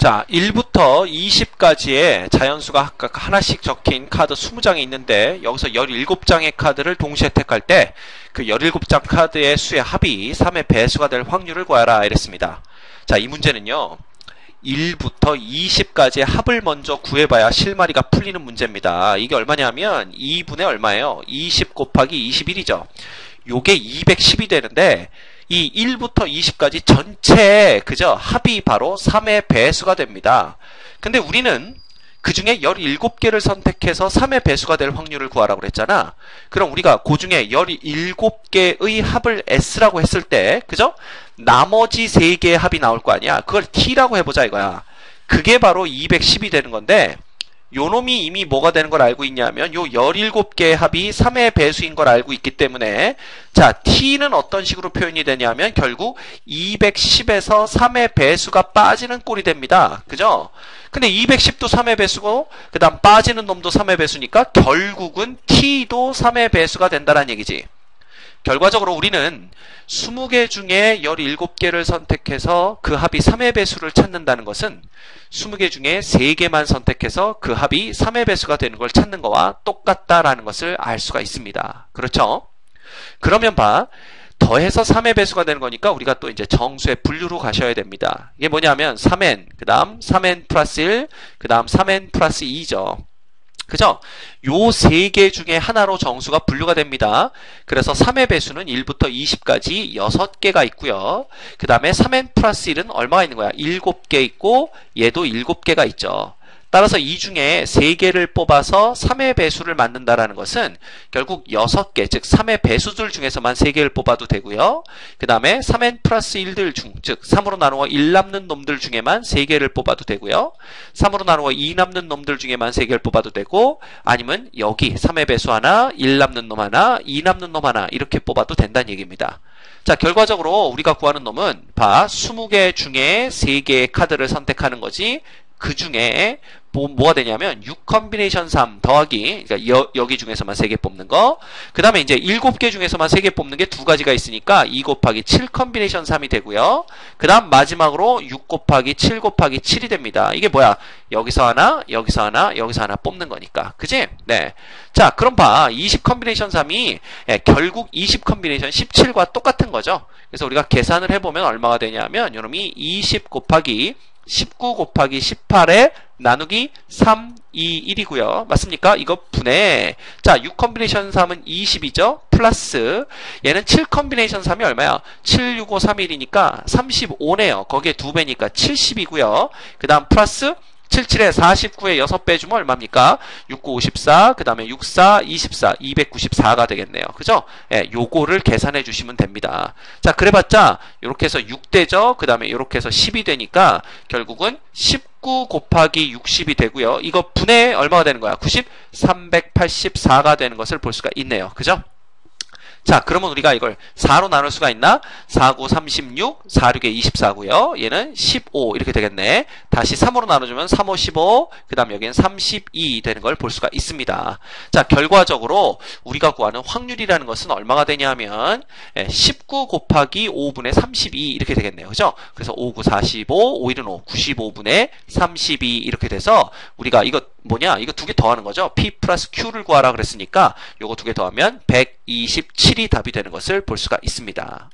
자, 1부터 20까지의 자연수가 각각 하나씩 적힌 카드 20장이 있는데 여기서 17장의 카드를 동시에 택할 때 그 17장 카드의 수의 합이 3의 배수가 될 확률을 구하라 이랬습니다. 자, 이 문제는요. 1부터 20까지의 합을 먼저 구해봐야 실마리가 풀리는 문제입니다. 이게 얼마냐면 2분의 얼마예요? 20 곱하기 21이죠. 요게 210이 되는데 이 1부터 20까지 전체 그죠? 합이 바로 3의 배수가 됩니다. 근데 우리는 그 중에 17개를 선택해서 3의 배수가 될 확률을 구하라고 그랬잖아. 그럼 우리가 그 중에 17개의 합을 S라고 했을 때, 그죠? 나머지 3개의 합이 나올 거 아니야. 그걸 T라고 해보자 이거야. 그게 바로 210이 되는 건데, 요 놈이 이미 뭐가 되는 걸 알고 있냐면 요 17개의 합이 3의 배수인 걸 알고 있기 때문에 자 t는 어떤 식으로 표현이 되냐면 결국 210에서 3의 배수가 빠지는 꼴이 됩니다. 그죠? 근데 210도 3의 배수고 그 다음 빠지는 놈도 3의 배수니까 결국은 t도 3의 배수가 된다는 얘기지. 결과적으로 우리는 20개 중에 17개를 선택해서 그 합이 3의 배수를 찾는다는 것은 20개 중에 3개만 선택해서 그 합이 3의 배수가 되는 걸 찾는 거와 똑같다라는 것을 알 수가 있습니다. 그렇죠? 그러면 봐. 더해서 3의 배수가 되는 거니까 우리가 또 이제 정수의 분류로 가셔야 됩니다. 이게 뭐냐면 3n, 그 다음 3n 플러스 1, 그 다음 3n 플러스 2죠. 그죠? 요 세 개 중에 하나로 정수가 분류가 됩니다. 그래서 3의 배수는 1부터 20까지 6개가 있고요. 그 다음에 3n 플러스 1은 얼마가 있는 거야? 7개 있고 얘도 7개가 있죠. 따라서 이 중에 3개를 뽑아서 3의 배수를 만든다라는 것은 결국 6개, 즉 3의 배수들 중에서만 3개를 뽑아도 되고요. 그 다음에 3n 플러스 1들 중, 즉 3으로 나누어 1 남는 놈들 중에만 3개를 뽑아도 되고요. 3으로 나누어 2 남는 놈들 중에만 3개를 뽑아도 되고 아니면 여기 3의 배수 하나, 1 남는 놈 하나, 2 남는 놈 하나 이렇게 뽑아도 된다는 얘기입니다. 자, 결과적으로 우리가 구하는 놈은 봐, 20개 중에 3개의 카드를 선택하는 거지 그 중에 뭐, 뭐가 되냐면 6 컨비네이션 3 더하기 그러니까 여, 여기 중에서만 3개 뽑는 거. 그 다음에 이제 7개 중에서만 3개 뽑는 게 두 가지가 있으니까 2 곱하기 7 컨비네이션 3이 되고요. 그 다음 마지막으로 6 곱하기 7 곱하기 7이 됩니다. 이게 뭐야? 여기서 하나, 여기서 하나, 여기서 하나 뽑는 거니까. 그지? 네. 자, 그럼 봐. 20 컨비네이션 3이 예, 결국 20 컨비네이션 17과 똑같은 거죠. 그래서 우리가 계산을 해보면 얼마가 되냐면 요놈이 20 곱하기 19 곱하기 18에 나누기 3, 2, 1이고요. 맞습니까? 이거 분해. 자, 6 컨비네이션 3은 20이죠? 플러스 얘는 7 컨비네이션 3이 얼마야? 7, 6, 5, 3, 1이니까 35네요. 거기에 2배니까 70이고요. 그 다음 플러스 77에 49에 6배 주면 얼마입니까? 69, 54, 그 다음에 64, 24, 294가 되겠네요. 그죠? 예, 요거를 계산해 주시면 됩니다. 자, 그래봤자, 이렇게 해서 6대죠? 그 다음에 이렇게 해서 10이 되니까, 결국은 19 곱하기 60이 되고요. 이거 분해 얼마가 되는 거야? 90, 384가 되는 것을 볼 수가 있네요. 그죠? 자, 그러면 우리가 이걸 4로 나눌 수가 있나? 4, 9, 36, 4, 6에 24고요. 얘는 15 이렇게 되겠네. 다시 3으로 나눠주면 3, 5, 15, 그 다음 여기는 32 되는 걸 볼 수가 있습니다. 자, 결과적으로 우리가 구하는 확률이라는 것은 얼마가 되냐면 19 예, 곱하기 5분의 32 이렇게 되겠네요. 그죠? 그래서 5, 9, 45, 5, 1은 5, 95분의 32 이렇게 돼서 우리가 이거 뭐냐? 이거 두 개 더하는 거죠. P 플러스 Q를 구하라 그랬으니까 요거 두 개 더하면 127이 답이 되는 것을 볼 수가 있습니다.